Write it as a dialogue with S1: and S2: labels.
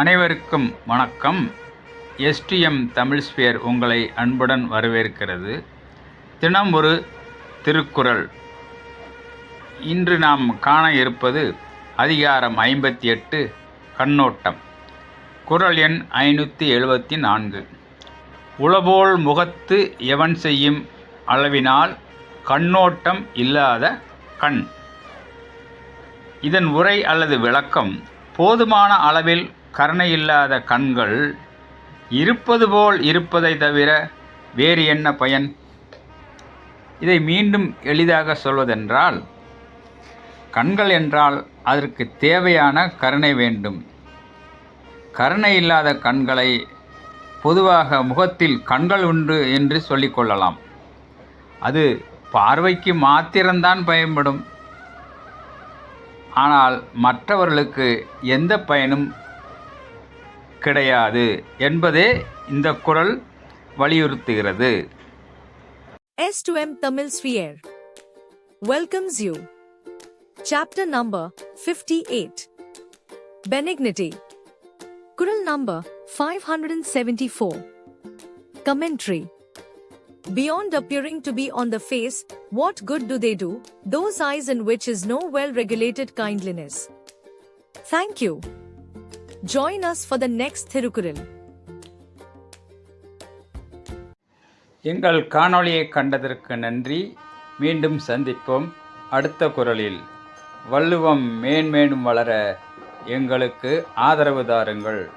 S1: அனைவருக்கும் வணக்கம். STM Tamil sphere உங்களை அன்புடன் வரவேற்கிறது. தினம் ஒரு திருக்குறள். இன்று நாம் காண இருப்பது அதிகாரம் ஐம்பத்தி எட்டு கண்ணோட்டம். குறள் எண் ஐநூற்றி எழுபத்தி நான்கு. உளபோல் முகத்து எவன் செய்யும் அளவினால் கண்ணோட்டம் இல்லாத கண். இதன் உரை அல்லது விளக்கம் போதுமான அளவில் கருணை இல்லாத கண்கள் இருப்பது போல் இருப்பதை தவிர வேறு என்ன பயன்? இதை மீண்டும் எளிதாக சொல்வதென்றால் கண்கள் என்றால் அதற்கு தேவையான கருணை வேண்டும். கருணை இல்லாத கண்களை பொதுவாக முகத்தில் கண்கள் உண்டு என்று சொல்லிக்கொள்ளலாம் அது பார்வைக்கு மாத்திரம்தான் பயன்படும். ஆனால் மற்றவர்களுக்கு எந்த பயனும் கிடையாது என்பதே இந்த குறள் வலியுறுத்துகிறது
S2: S2M Tamil Sphere welcomes you. Chapter number 58 Benignity. Kural number 574. Commentary. Beyond appearing to be on the face, what good do they do? Those eyes in which is no well regulated kindliness. Thank you. Join us for the next Thirukural.
S1: எங்கள் காணொளியை கண்டதற்கு நன்றி. மீண்டும் சந்திப்போம் அடுத்த குரலில். வள்ளுவம் மேன்மேலும் வளர எங்களுக்கு ஆதரவு தாருங்கள்.